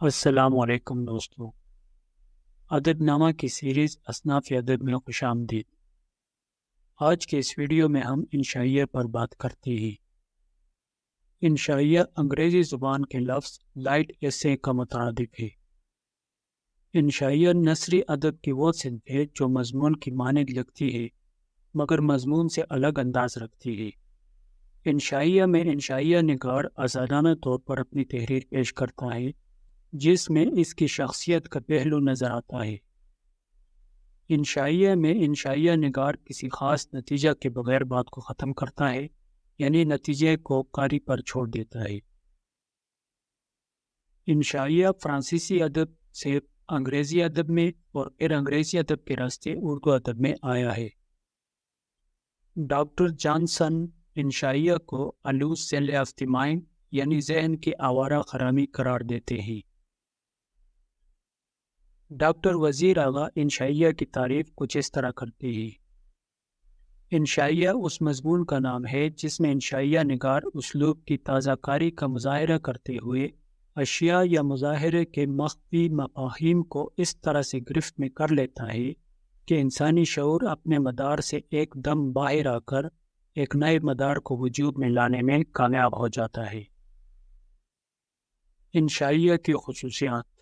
السلام علیکم دوستوں ادب نامہ کی سیریز اصناف ادب میں خوش آمدید۔ آج کے اس ویڈیو میں ہم انشائیہ پر بات کرتے ہیں۔ انشائیہ انگریزی زبان کے لفظ لائٹ ایسے کا مترادف ہے۔ انشائیہ نثری ادب کی وہ صنف ہے جو مضمون کی مانند لگتی ہے، مگر مضمون سے الگ انداز رکھتی ہے۔ انشائیہ میں انشائیہ نگار آزادانہ طور پر اپنی تحریر پیش کرتا ہے۔ جس میں اس کی شخصیت کا پہلو نظر آتا ہے۔ انشائیہ میں انشائیہ نگار کسی خاص نتیجہ کے بغیر بات کو ختم کرتا ہے یعنی نتیجے کو قاری پر چھوڑ دیتا ہے۔ انشائیہ فرانسیسی ادب سے انگریزی ادب میں اور پھر انگریزی ادب کے راستے اردو ادب میں آیا ہے۔ ڈاکٹر جانسن انشائیہ کو a loose sally of the mind یعنی ذہن کی آوارہ خرامی قرار دیتے ہیں۔ ڈاکٹر وزیر آغا انشائیہ کی تعریف کچھ اس طرح کرتی ہی انشائیہ اس مضمون کا نام ہے جس میں انشائیہ نگار اسلوب کی تازہ کاری کا مظاہرہ کرتے ہوئے اشیاء یا مظاہرے کے مخفی مفاہیم کو اس طرح سے گرفت میں کر لیتا ہے کہ انسانی شعور اپنے مدار سے ایک دم باہر آ کر ایک نئے مدار کو وجود میں لانے میں کامیاب ہو جاتا ہے۔ انشائیہ کی خصوصیات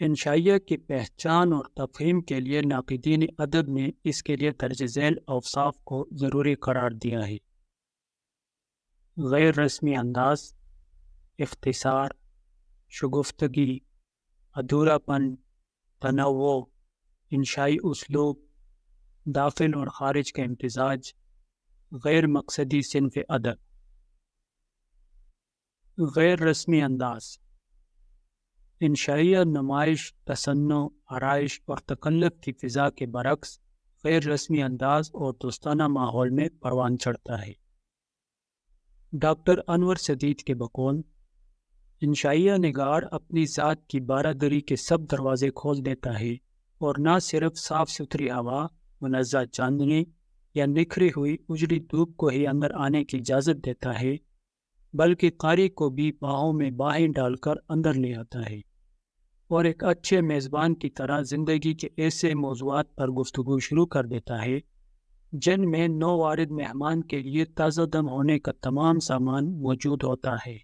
انشائیہ کی پہچان اور تفہیم کے لیے ناقدین ادب نے اس کے لیے درج ذیل اوصاف کو ضروری قرار دیا ہے۔ غیر رسمی انداز، اختصار، شگفتگی ادھورا پن تنوع، انشائی اسلوب، داخل اور خارج کا امتزاج، غیر مقصدی صنف ادب۔ غیر رسمی انداز۔ انشائیہ نمائش تصنع آرائش اور تکلف کی فضا کے برعکس غیر رسمی انداز اور دوستانہ ماحول میں پروان چڑھتا ہے۔ ڈاکٹر انور سدید کے بقول انشائیہ نگار اپنی ذات کی بارہ دری کے سب دروازے کھول دیتا ہے اور نہ صرف صاف ستھری ہوا، منزہ چاندنی یا نکھری ہوئی اجڑی دھوپ کو ہی اندر آنے کی اجازت دیتا ہے، بلکہ قاری کو بھی باہوں میں باہیں ڈال کر اندر لے آتا ہے۔ اور ایک اچھے میزبان کی طرح زندگی کے ایسے موضوعات پر گفتگو شروع کر دیتا ہے، جن میں نو وارد مہمان کے لیے تازہ دم ہونے کا تمام سامان موجود ہوتا ہے۔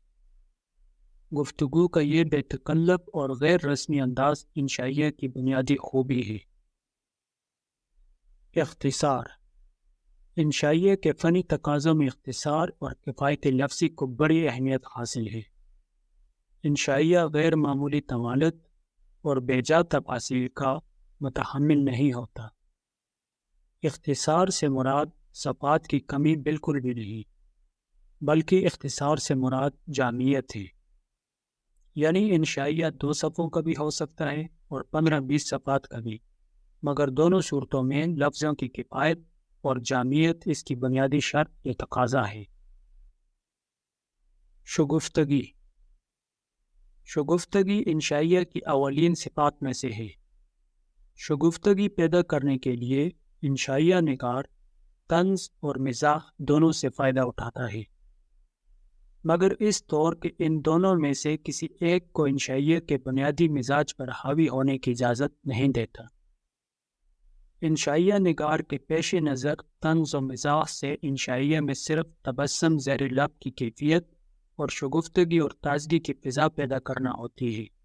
گفتگو کا یہ بے تکلب اور غیر رسمی انداز انشائیہ کی بنیادی خوبی ہے۔ اختصار انشائیہ کے فنی تقاضوں میں اختصار اور کفایت لفظی کو بڑی اہمیت حاصل ہے۔ انشائیہ غیر معمولی طوالت اور بیجا تفاصیل کا متحمل نہیں ہوتا۔ اختصار سے مراد صفات کی کمی بالکل بھی نہیں، بلکہ اختصار سے مراد جامعیت ہے۔ یعنی انشائیہ دو صفوں کا بھی ہو سکتا ہے اور پندرہ بیس صفات کا بھی، مگر دونوں صورتوں میں لفظوں کی کفایت اور جامعیت اس کی بنیادی شرط یہ تقاضا ہے۔ شگفتگی شگفتگی انشائیہ کی اولین صفات میں سے ہے۔ شگفتگی پیدا کرنے کے لیے انشائیہ نگار طنز اور مزاح دونوں سے فائدہ اٹھاتا ہے۔ مگر اس طور کہ ان دونوں میں سے کسی ایک کو انشائیہ کے بنیادی مزاج پر حاوی ہونے کی اجازت نہیں دیتا۔ انشائیہ نگار کے پیش نظر طنز و مزاح سے انشائیہ میں صرف تبسم زیر لب کی کیفیت اور شگفتگی اور تازگی کی فضا پیدا کرنا ہوتی ہے۔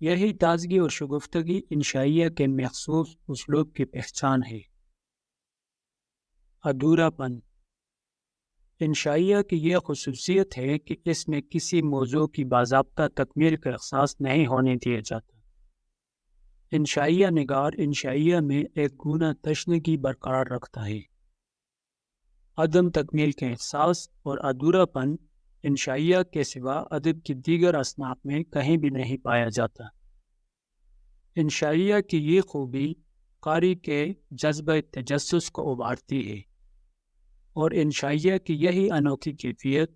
یہی تازگی اور شگفتگی انشائیہ کے مخصوص اسلوب کی پہچان ہے۔ ادھورا پن انشائیہ کی یہ خصوصیت ہے کہ اس میں کسی موضوع کی باضابطہ تکمیل کا احساس نہیں ہونے دیا جاتا۔ انشائیہ نگار انشائیہ میں ایک گناہ تشنگی برقرار رکھتا ہے۔ عدم تکمیل کے احساس اور ادھورا پن انشائیہ کے سوا ادب کی دیگر اصناف میں کہیں بھی نہیں پایا جاتا۔ انشائیہ کی یہ خوبی قاری کے جذبہ تجسس کو ابھارتی ہے اور انشائیہ کی یہی انوکھی کیفیت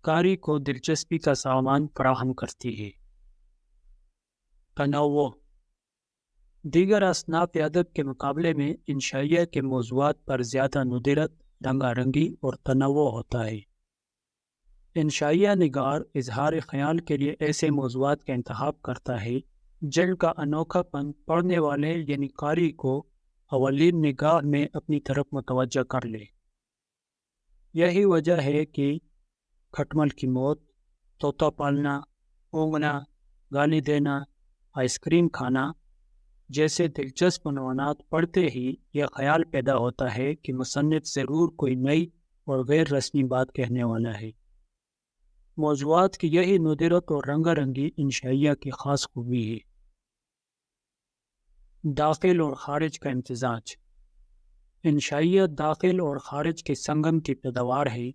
قاری کو دلچسپی کا سامان فراہم کرتی ہے۔ تنوع۔ دیگر اصناف ادب کے مقابلے میں انشائیہ کے موضوعات پر زیادہ ندرت رنگا رنگی اور تنوع ہوتا ہے۔ انشائیہ نگار اظہار خیال کے لیے ایسے موضوعات کا انتخاب کرتا ہے، جن کا انوکھا پن پڑھنے والے یعنی قاری کو اولین نگاہ میں اپنی طرف متوجہ کر لے۔ یہی وجہ ہے کہ کھٹمل کی موت، طوطا پالنا، اونگنا، گالی دینا، آئس کریم کھانا جیسے دلچسپ عنوانات پڑھتے ہی یہ خیال پیدا ہوتا ہے کہ مصنف ضرور کوئی نئی اور غیر رسمی بات کہنے والا ہے۔ موضوعات کی یہی ندرت اور رنگا رنگی انشائیہ کی خاص خوبی ہے۔ داخل اور خارج کا امتزاج۔ انشائیہ داخل اور خارج کے سنگم کی پیداوار ہے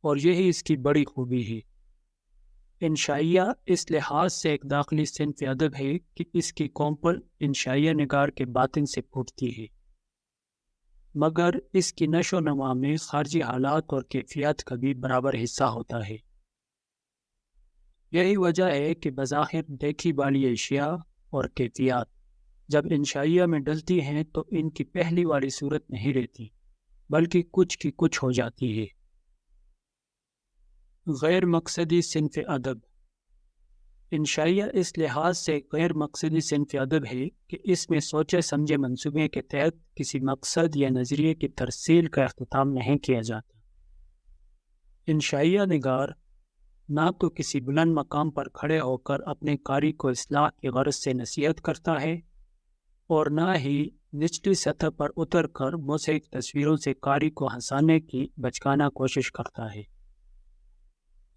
اور یہی اس کی بڑی خوبی ہے۔ انشائیہ اس لحاظ سے ایک داخلی صنف ادب ہے کہ اس کی کومپل انشائیہ نگار کے باطن سے پھوٹتی ہے۔ مگر اس کی نشو و نما میں خارجی حالات اور کیفیات کا بھی برابر حصہ ہوتا ہے۔ یہی وجہ ہے کہ بظاہر دیکھی والی اشیاء اور کیفیات۔ جب انشائیہ میں ڈلتی ہیں تو ان کی پہلی والی صورت نہیں رہتی، بلکہ کچھ کی کچھ ہو جاتی ہے۔ غیر مقصدی صنف ادب۔ انشائیہ اس لحاظ سے غیر مقصدی صنف ادب ہے کہ اس میں سوچے سمجھے منصوبے کے تحت کسی مقصد یا نظریے کی ترسیل کا اختتام نہیں کیا جاتا۔ انشائیہ نگار نہ تو کسی بلند مقام پر کھڑے ہو کر اپنے کاری کو اصلاح کی غرض سے نصیحت کرتا ہے اور نہ ہی نچلی سطح پر اتر کر موسیق تصویروں سے کاری کو ہنسانے کی بچکانا کوشش کرتا ہے۔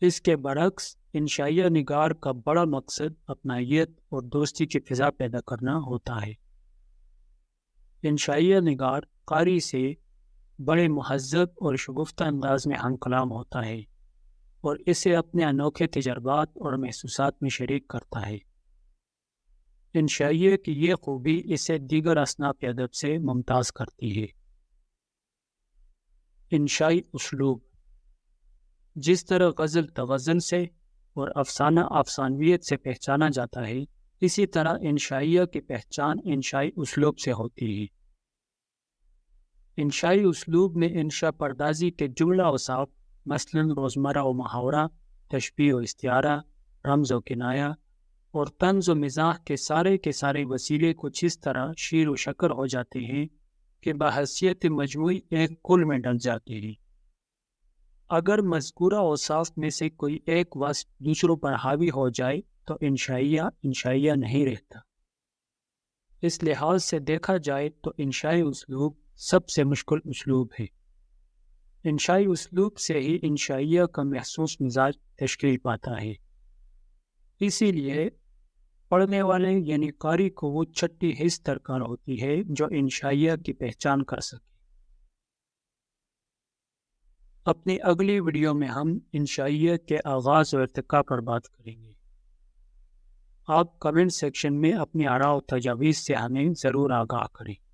اس کے برعکس انشائیہ نگار کا بڑا مقصد اپنائیت اور دوستی کی فضا پیدا کرنا ہوتا ہے۔ انشائیہ نگار قاری سے بڑے مہذب اور شگفتہ انداز میں ہم کلام ہوتا ہے۔ اور اسے اپنے انوکھے تجربات اور محسوسات میں شریک کرتا ہے۔ انشائیہ کی یہ خوبی اسے دیگر اصناف ادب سے ممتاز کرتی ہے۔ انشائی اسلوب۔ جس طرح غزل تغزل سے اور افسانہ افسانویت سے پہچانا جاتا ہے، اسی طرح انشائیہ کی پہچان انشائی اسلوب سے ہوتی ہے۔ انشائی اسلوب میں انشا پردازی کے جملہ وصاف مثلا روزمرہ و محاورہ تشبیہ و استعارہ رمز و کنایا اور طنز و مزاح کے سارے کے سارے وسیلے کچھ اس طرح شیر و شکر ہو جاتے ہیں کہ بحثیت مجموعی ایک کل میں ڈل جاتے ہیں۔ اگر مذکورہ اوصاف میں سے کوئی ایک وصف دوسروں پر حاوی ہو جائے تو انشائیہ انشائیہ نہیں رہتا۔ اس لحاظ سے دیکھا جائے تو انشائی اسلوب سب سے مشکل اسلوب ہے۔ انشائی اسلوب سے ہی انشائیہ کا محسوس مزاج تشکیل پاتا ہے۔ اسی لیے پڑھنے والے یعنی قاری کو وہ چھٹی حص درکار ہوتی ہے جو انشائیہ کی پہچان کر سکے۔ اپنی اگلی ویڈیو میں ہم انشائیہ کے آغاز و ارتقاء پر بات کریں گے۔ آپ کمنٹ سیکشن میں اپنی آراء و تجاویز سے ہمیں ضرور آگاہ کریں۔